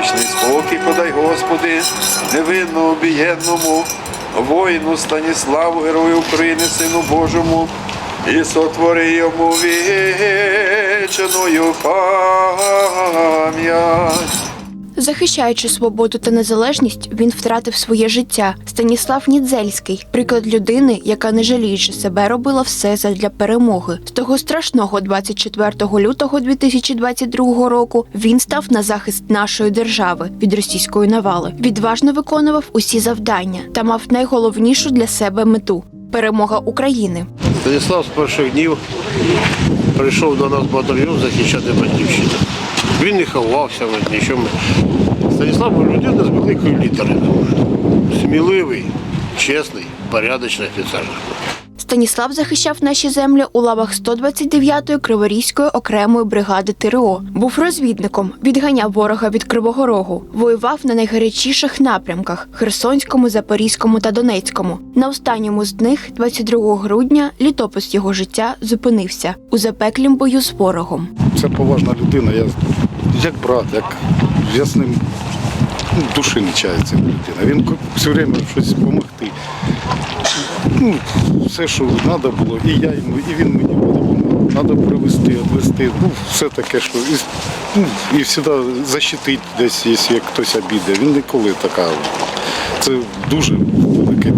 вічний спокій подай, Господи, невинно бієдному воїну Станіславу, герою України, Сину Божому, і сотвори йому вічною пам'ять. Захищаючи свободу та незалежність, він втратив своє життя. Станіслав Нідзельський приклад людини, яка не жаліючи себе, робила все задля перемоги. З того страшного 24 лютого 2022 року він став на захист нашої держави від російської навали. Відважно виконував усі завдання та мав найголовнішу для себе мету перемога України. Станіслав з перших днів прийшов до нас батальйон захищати батьківщину. Він не ховався нічого. Станіслав був людина з великої літери. Сміливий, чесний, порядочний офіцер. Станіслав захищав наші землі у лавах 129-ї Криворізької окремої бригади ТРО. Був розвідником, відганяв ворога від Кривого Рогу, воював на найгарячіших напрямках Херсонському, Запорізькому та Донецькому. На останньому з них, 22 грудня, літопис його життя зупинився у запеклім бою з ворогом. Це поважна людина, я як брат, як я з ним ну, душі не чаю ця людина. Він все время щось допомогти. Ну, все, що треба було, і я йому, і він мені допомагав. Треба привезти, відвезти. Ну, все таке, що і, ну, і завжди защитити десь, якщо хтось обіде. Він ніколи така. Це дуже велике.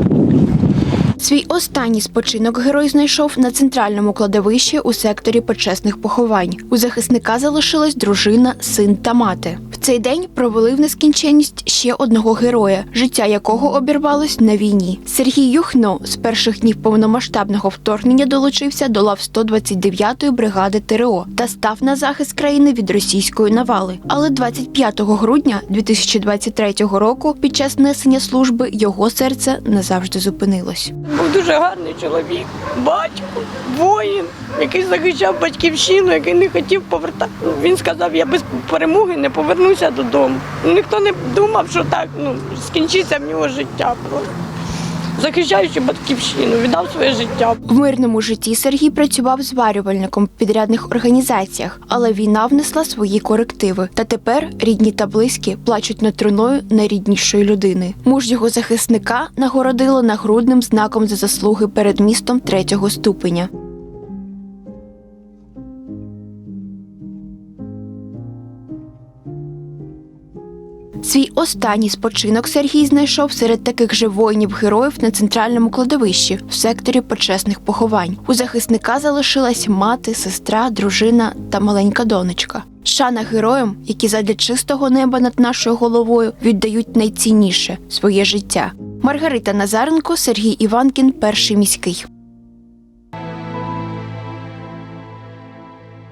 Свій останній спочинок герой знайшов на центральному кладовищі у секторі почесних поховань. У захисника залишилась дружина, син та мати. В цей день провели в нескінченність ще одного героя, життя якого обірвалось на війні. Сергій Юхно з перших днів повномасштабного вторгнення долучився до лав 129-ї бригади ТРО та став на захист країни від російської навали. Але 25 грудня 2023 року під час несення служби його серце назавжди зупинилось. Був дуже гарний чоловік, батько, воїн, який захищав батьківщину, який не хотів повертати. Він сказав, я без перемоги не повернуся додому. Ну, Ніхто не думав, що так ну, скінчиться в нього життя. просто. Захищаючи батьківщину, віддав своє життя. В мирному житті Сергій працював зварювальником в підрядних організаціях, але війна внесла свої корективи. Та тепер рідні та близькі плачуть над труною найріднішої людини. Муж його захисника нагородило нагрудним знаком за заслуги перед містом третього ступеня. Свій останній спочинок Сергій знайшов серед таких же воїнів-героїв на центральному кладовищі в секторі почесних поховань. У захисника залишилась мати, сестра, дружина та маленька донечка. Шана героям, які задля чистого неба над нашою головою віддають найцінніше своє життя. Маргарита Назаренко, Сергій Іванкін, перший міський.